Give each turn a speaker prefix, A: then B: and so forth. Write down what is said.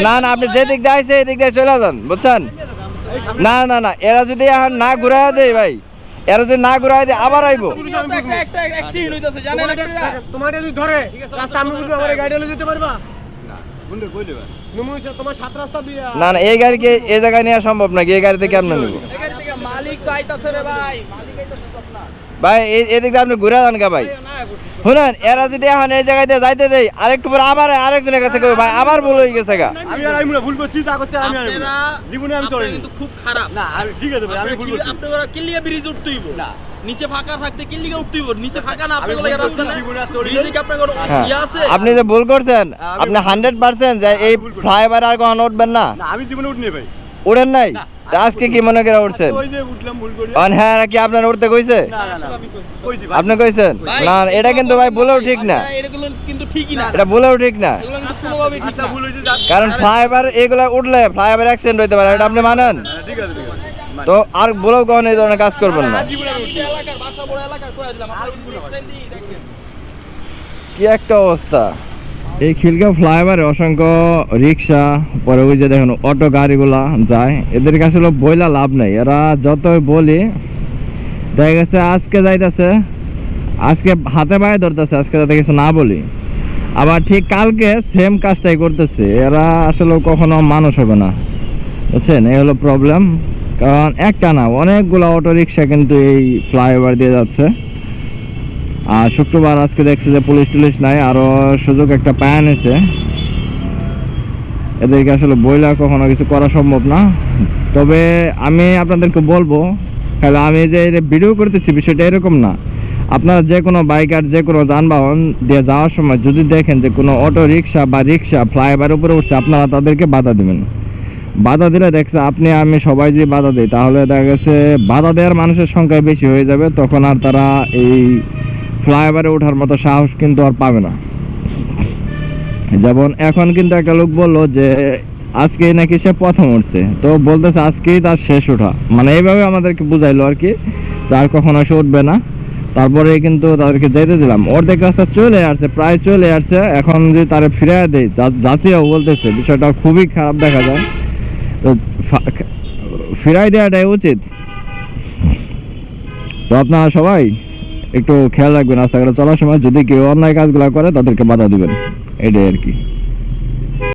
A: না না আপনি যে দিক দিয়ে আইছে এই দিক দিয়ে চলে যান বুঝছেন? না না না এরা যদি এখন না ঘুরাই দেয় ভাই এরা যদি না ঘুরাই দেয় আবার আইবো।
B: একটা একটা অ্যাক্সিডেন্ট হইতাছে জানেন আপনারা
C: তোমার যদি ধরে রাস্তা আমি বুঝব আমার গাড়ি হলে যেতে পারবা? নুমুইছে তোমার সাত রাস্তা বিয়া
A: না না এই গাড়িকে এই জায়গায় নেওয়া সম্ভব নাকি? এই গাড়িতে কেমন নিব?
B: এখান থেকে মালিক তো আইতাছে রে ভাই মালিক আইতাছে তো আপনার।
A: ভাই এই- এদিক আপনি ঘুরে যান কা ভাই। শুনেন এরা যদি এখন এই জায়গায় দিয়ে যাইতে দেয় আরেকটু পরে আবার আরেকজনের কাছে কই ভাই আবার ভুল হয়ে গেছে গা।
C: আমি আর আমি ভুল করছি তা করছি আমি আর জীবনে আমি চলি
B: কিন্তু খুব খারাপ।
C: না আমি ঠিক আছে ভাই আমি ভুল করছি।
B: আপনারা কিল্লিয়া ব্রিজ উঠতেইব।
C: না।
B: নিচে ফাঁকা থাকতে উঠতেইব নিচে ফাঁকা না রাস্তা না। কি কোনো
A: হ্যাঁ।
B: ইয়ে আছে?
A: আপনি যে ভুল করছেন
C: আমি-
A: আপনি হান্ড্রেড পার্সেন্ট যে এই ফ্লাইওভার আর কখন উঠবেন না?
C: না আমি জীবনে উঠনি ভাই।
A: উড়েন নাই? আজকে কি মনে করে উঠছেন? অন হ্যাঁ কি আপনার উঠতে কইছে? আপনি কইছেন? না এটা কিন্তু ভাই বলেও ঠিক না।
B: আপনারা এগুলো কিন্তু ঠিকই না।
A: এটা বলেও ঠিক না।
B: এগুলো কিন্তু কোনোভাবেই ঠিক
C: আচ্ছা।
A: কারণ ফ্লাইওভার এগুলা উঠলে ফ্লাইওভার অ্যাক্সিডেন্ট হইতে পারে এটা আপনি মানেন? তো আর বলেও কখনো এই ধরনের কাজ করবেন না। কি একটা অবস্থা। এই খিলগাঁও ফ্লাইওভারে অসংখ্য রিক্সা, পরে ওই যে দেখুন অটো গাড়িগুলা যায়। এদের কাছে বইলা লাভ নেই। এরা যতই বলি, দেখা গেছে আজকে যাইতেছে, আজকে হাতে পায়ে ধরতেছে, আজকে যাতে কিছু না বলি। আবার ঠিক কালকে সেম কাজটাই করতেছে। এরা আসলে কখনো মানুষ হবে না। বুঝছেন? এই হলো প্রবলেম কারণ একটা না, অনেকগুলো অটো রিক্সা কিন্তু এই ফ্লাইওভার দিয়ে যাচ্ছে। আর শুক্রবার আজকে দেখছি যে পুলিশ টুলিশ নাই, আরও সুযোগ একটা পায় এনেছে এদেরকে আসলে বইলা কখনো কিছু করা সম্ভব না। তবে আমি আপনাদেরকে বলব তাহলে আমি যে ভিডিও করতেছি, বিষয়টা এরকম না। আপনারা যে কোনো বাইক আর যে কোনো যানবাহন দিয়ে যাওয়ার সময় যদি দেখেন যে কোনো অটো, রিক্সা বা রিক্সা ফ্লাইওভার উপরে উঠছে, আপনারা তাদেরকে বাধা দিবেন। বাধা দিলে দেখছে, আপনি, আমি সবাই যদি বাধা দিই, তাহলে দেখা গেছে বাধা দেওয়ার মানুষের সংখ্যা বেশি হয়ে যাবে, তখন আর তারা এই ফ্লাইওভারে ওঠার মতো সাহস কিন্তু আর পাবে না। যেমন এখন কিন্তু একটা লোক বলল যে আজকে নাকি সে প্রথম উঠছে। তো বলতেছে, আজকেই তার শেষ ওঠা। মানে এইভাবে আমাদেরকে বুঝাইলো আর কি আর কখনো সে উঠবে না। তারপরে কিন্তু তাদেরকে যেতে দিলাম। অর্ধেক রাস্তা চলে আসছে, প্রায় চলে আসছে। এখন যে তারা ফিরে দেয় জাতীয় বলতেছে, বিষয়টা খুবই খারাপ দেখা যায়। তো ফিরাই দেওয়াটাই উচিত। তো আপনারা সবাই একটু খেয়াল রাখবেন, রাস্তাঘাটে চলার সময় যদি কেউ অন্যায় কাজগুলো করে, তাদেরকে বাধা দিবেন। এটাই আর কি।